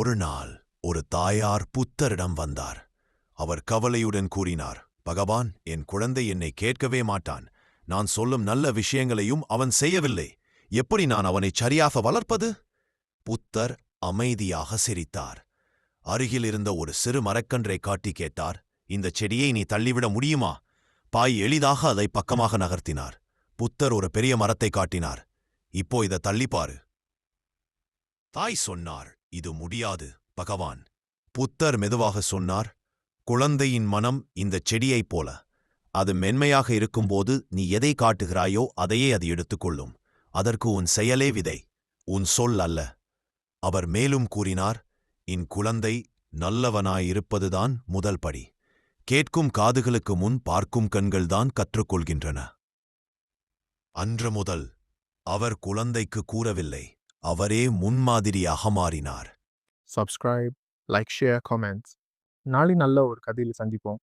ஒரு நாள் ஒரு தாயார் புத்தரிடம் வந்தார். அவர் கவலையுடன் கூறினார் பகவான் என் குழந்தை என்னை கேட்கவே மாட்டான். நான் சொல்லும் நல்ல விஷயங்களையும் அவன் செய்யவில்லை. எப்படி நான் அவனை சரியாக வளர்ப்பது? புத்தர் அமைதியாக சிரித்தார். அருகில் இருந்த ஒரு சிறு மரக்கன்றை காட்டி கேட்டார் இந்த செடியை நீ தள்ளிவிட முடியுமா? பாய் எளிதாக அதை பக்கமாக நகர்த்தினார். புத்தர் ஒரு பெரிய மரத்தை காட்டினார் இப்போ இதை தள்ளிப்பாரு தாய் சொன்னார் இது முடியாது பகவான். புத்தர் மெதுவாக சொன்னார் குழந்தையின் மனம் இந்த செடியைப் போல. அது மென்மையாக இருக்கும்போது நீ எதை காட்டுகிறாயோ அதையே அது எடுத்துக்கொள்ளும் அதற்கு உன் செயலே விதை உன் சொல் அல்ல. அவர் மேலும் கூறினார் இன் குழந்தை நல்லவனாயிருப்பதுதான் முதல் படி. கேட்கும் காதுகளுக்கு முன் பார்க்கும் கண்கள்தான் கற்றுக்கொள்கின்றன. அன்று முதல் அவர் குழந்தைக்கு கூறவில்லை. அவரே முன்மாதிரியாக மாறினார் சப்ஸ்கிரைப் லைக் ஷேர் காமெண்ட்ஸ் நாளை நல்ல ஒரு கதையில் சந்திப்போம்.